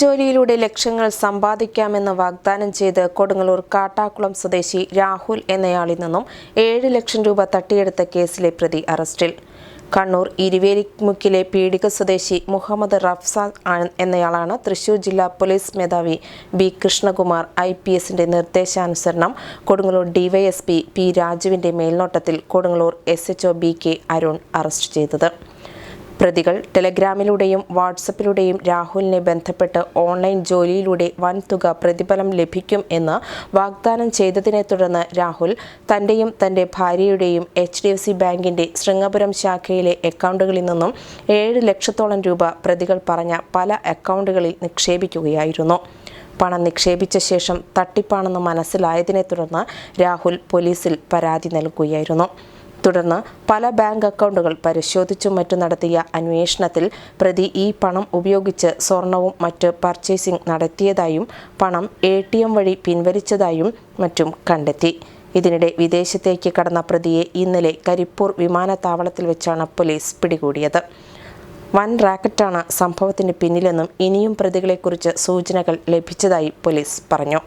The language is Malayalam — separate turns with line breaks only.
ജോലിയിലൂടെ ലക്ഷങ്ങൾ സമ്പാദിക്കാമെന്ന് വാഗ്ദാനം ചെയ്ത് കൊടുങ്ങല്ലൂർ കാട്ടാക്കുളം സ്വദേശി രാഹുൽ എന്നയാളിൽ നിന്നും ഏഴ് ലക്ഷം രൂപ തട്ടിയെടുത്ത കേസിലെ പ്രതി അറസ്റ്റിൽ. കണ്ണൂർ ഇരുവേലിമുക്കിലെ പീഡിക സ്വദേശി മുഹമ്മദ് റഫ്സാൻ എന്നയാളാണ് തൃശൂർ ജില്ലാ പോലീസ് മേധാവി ബി കൃഷ്ണകുമാർ ഐ പി എസിന്റെ നിർദ്ദേശാനുസരണം കൊടുങ്ങല്ലൂർ ഡിവൈഎസ്പി പി രാജുവിന്റെ മേൽനോട്ടത്തിൽ Kodungallur S HO B K Arun arrest ചെയ്തത്. പ്രതികൾ ടെലഗ്രാമിലൂടെയും വാട്സപ്പിലൂടെയും രാഹുലിനെ ബന്ധപ്പെട്ട് ഓൺലൈൻ ജോലിയിലൂടെ വൻ തുക പ്രതിഫലം ലഭിക്കും എന്ന് വാഗ്ദാനം ചെയ്തതിനെ തുടർന്ന് രാഹുൽ തന്റെയും തന്റെ ഭാര്യയുടെയും എച്ച് ഡി എഫ് സി ബാങ്കിന്റെ ശൃംഗപുരം ശാഖയിലെ അക്കൗണ്ടുകളിൽ നിന്നും ഏഴ് ലക്ഷത്തോളം രൂപ പ്രതികൾ പറഞ്ഞ പല അക്കൗണ്ടുകളിൽ നിക്ഷേപിക്കുകയായിരുന്നു. പണം നിക്ഷേപിച്ച ശേഷം തട്ടിപ്പാണെന്ന് മനസ്സിലായതിനെ തുടർന്ന് രാഹുൽ പോലീസിൽ പരാതി നൽകുകയായിരുന്നു. തുടർന്ന് പല ബാങ്ക് അക്കൗണ്ടുകൾ പരിശോധിച്ചും മറ്റും നടത്തിയ അന്വേഷണത്തിൽ പ്രതി ഈ പണം ഉപയോഗിച്ച് സ്വർണവും മറ്റ് പർച്ചേസിംഗ് നടത്തിയതായും പണം എ വഴി പിൻവലിച്ചതായും മറ്റും കണ്ടെത്തി. ഇതിനിടെ വിദേശത്തേക്ക് കടന്ന പ്രതിയെ ഇന്നലെ കരിപ്പൂർ വിമാനത്താവളത്തിൽ വെച്ചാണ് പോലീസ് പിടികൂടിയത്. വൻ റാക്കറ്റാണ് സംഭവത്തിന് പിന്നിലെന്നും ഇനിയും പ്രതികളെക്കുറിച്ച് സൂചനകൾ ലഭിച്ചതായി പോലീസ് പറഞ്ഞു.